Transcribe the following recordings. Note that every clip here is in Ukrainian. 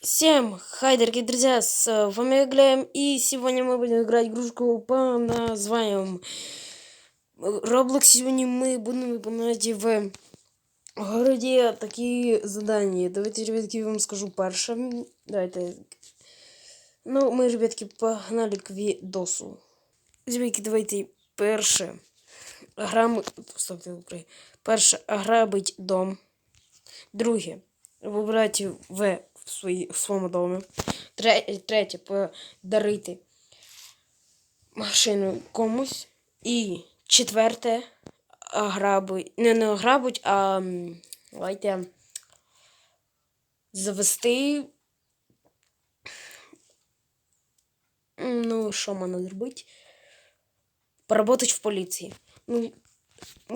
Всем хай, дорогие друзья, с вами Глем, и сегодня мы будем играть игрушку по названием Roblox. Сегодня мы будем выполнять в городе такие задания. Давайте, ребятки, я вам скажу перше. Давайте. Ну, ми, ребятки, погнали к відосу. Ребятки, давайте перше. Грам... Стопте, перше, грабить дом. Друге, вибрати в в, свої, в своєму домі. Тре- Третє подарити машину комусь. І четверте ограбить. Не, не ограбить, а давайте завести. Ну, що можна зробити? Поработать в поліції. Ну,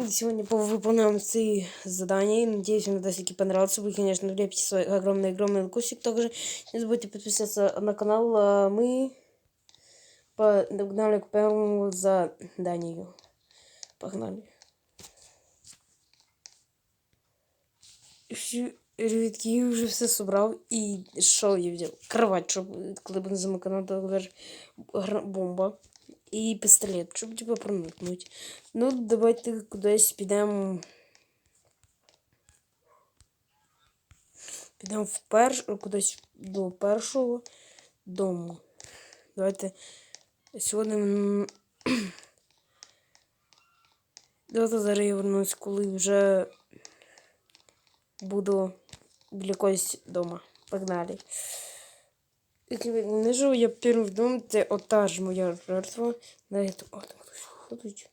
сегодня выполняем эти задания. Надеюсь, вам таки понравится. Вы, конечно, влепите свой огромный-огромный лайкосик. Также не забудьте подписаться на канал. А Мы погнали к первому заданию. Погнали. Ребятки, я вже все собрав і що я взяв? Кровать, щоб коли буде замикана, бомба. І пістолет, щоб тебе проникнути. Ну, давайте кудись підемо. Підемо в перш... кудись до першого дому. Давайте сьогодні. Давайте зараз я вернусь, коли вже буду біля когось дома. Погнали. Не живу я первым в дом, це ота ж моя жертва. На это... О, там хтось ходить.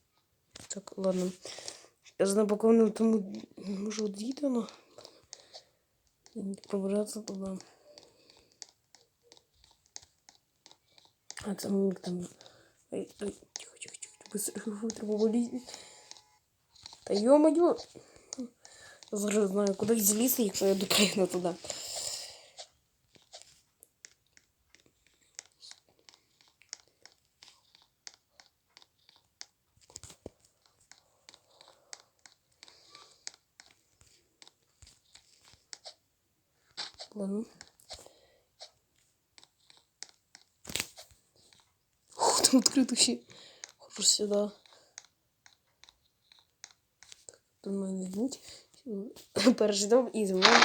Так, ладно. Я знаю, поки тому може одійти воно. Пробиратися туди. А там там. Ай, ай, тихо, тихо, тихо. Быстро треба валити. Та ё-моё. Зараз знаю, куди злізти, якщо я допригну туди. Ладно. Ух, там открыто вообще. Хожу сюда. Так, думаю, не будь. Перший дом і за мною.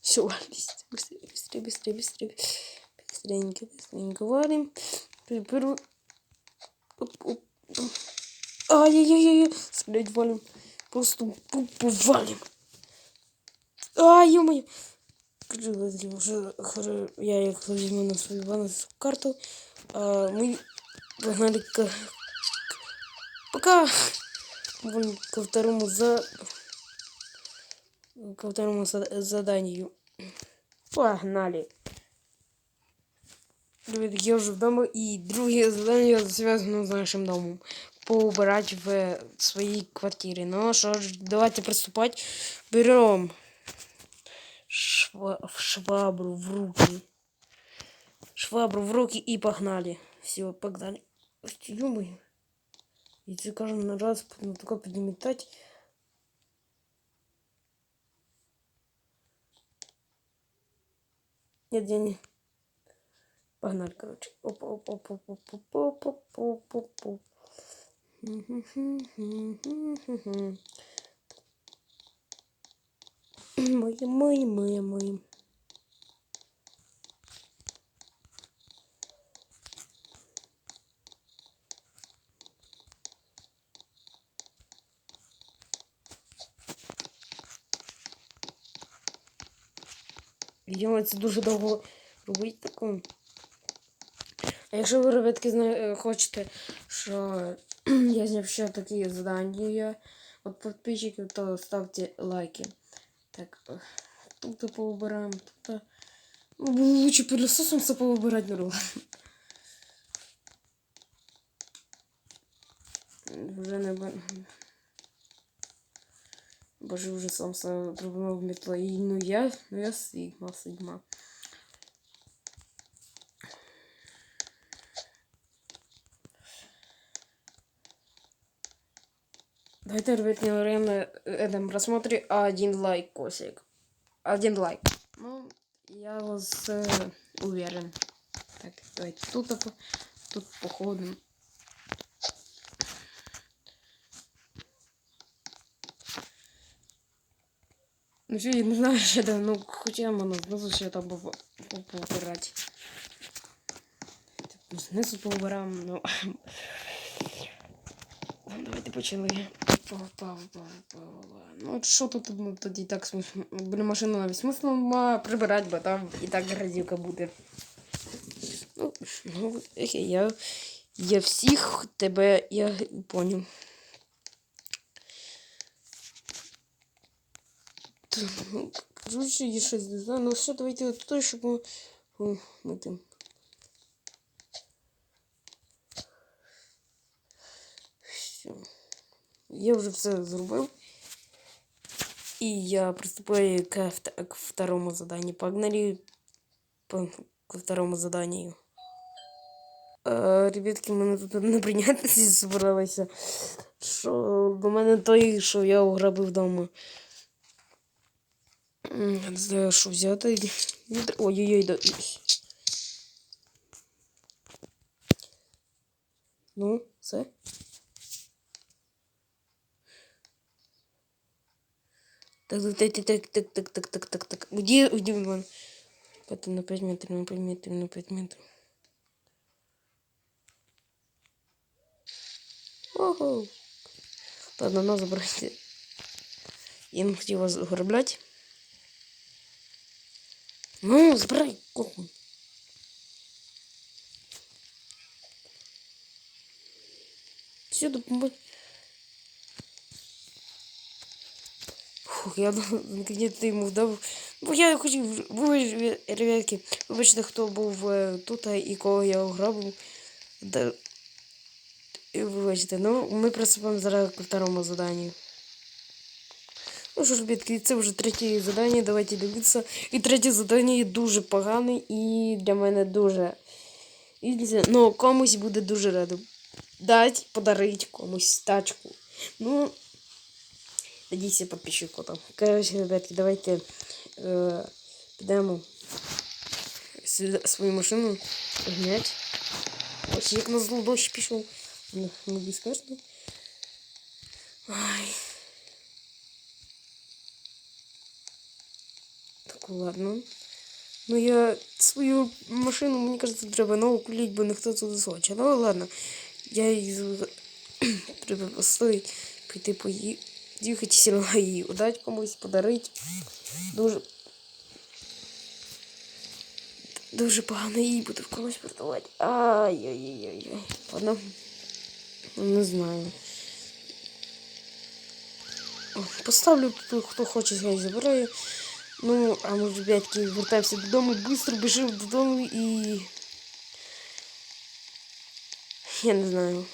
Все, быстрее, быстрее, быстрее, быстрее. Быстренько, быстренько варим. Беру. Ай-яй-яй-яй. Стрелять валим. Просто пупу валим. А, ё-моё! Уже я их возьму на свою банковскую карту. А, мы погнали к... Пока Вон ко второму за... Ко второму заданию. Погнали. Ребят, я уже дома, и другие задания связаны с нашим домом. Поубирать в своей квартире. Ну что ж, давайте приступать. Берем шва швабру в руки. Швабру в руки и погнали. Все, погнали. Ё-моё. Если каждый на раз ну, только подметать. Нет, я не... Погнали, короче. Опа, опа, опа, опа, опа, опа, опа, опа. Моє, моє, моє, моє. Йому це дуже довго робити таку. А якщо ви, ребятки, зна... хочете, що я зняв ще такі завдання от підписчиків, то ставте лайки. Так, э, тут поубираем. Тут... Ну, лучше пылесосом все поубирать народ. Вже не Боже, вже сам себе пробував метло. І ну я, ну я сигма, сигма. Давайте, ребят, не время этом просмотре один лайк, косик. Один лайк. Ну, я вас э, уверен. Так, давайте тут, тут походим. Ну що, я не знаю, що там, ну, хоча воно знизу ще там по- поубирати. Знизу поубираємо, ну. Давайте почали. Ну, що тут ну, тоді так смисл? Біля машини навіть смисл ма прибирати, бо там і так грязівка буде. Ну, ну окей, я, я всіх тебе я поняв. Т- ну, Коротше, є щось не знаю. Ну все, давайте от той, щоб ми, о, ми тим. Все. Я вже все зробив. І я приступаю к, вт- к второму заданию. Погнали по, ко второму заданию. Е, ребятки, мене тут неприйнятності збиралися. Що до мене той, що я ограбив вдома. Не знаю, що взяти. Ой-ой-ой, да. Ну, все. Так, так, так, так, так, так, так, так, так. Где, где он? Это на 5 метров, на 5 метров, на 5 метров. Ого. Ладно, надо забрать. Я не хотел вас ограблять. Ну, забирай, кухню. Сюда помочь. Фух, я наконец-то йому вдав. Бо я хотів, ви, ребятки, вибачте, хто був е, тут і кого я ограбив. Да. Вибачте, ну ми приступаємо зараз к второму заданию. Ну що ж, ребятки, це вже третє задання, давайте дивитися. І третє задання дуже погане і для мене дуже. І, ну, комусь буде дуже радо. Дать, подарить комусь тачку. Ну, Надійся подписчику там. Короче, ребятки, давайте э, підемо сюди свою машину гнять. Ось як на зло дощ пішов. Ну, ну безкажно. Ай. Ладно. Ну я свою машину, мені кажется, треба нову куліть, бо ніхто туди схоче. Ну ладно. Я її треба поставити, піти поїхати. Їхати її удать комусь, подарити. Дуже. Дуже погано її буду в комусь продавати. Ай-яй-яй-яй. Ладно. Не знаю. Поставлю тут, хто хоче, хай забирає. Ну, а ми, ребятки, вертаємося додому, швидко біжимо додому і. Я не знаю.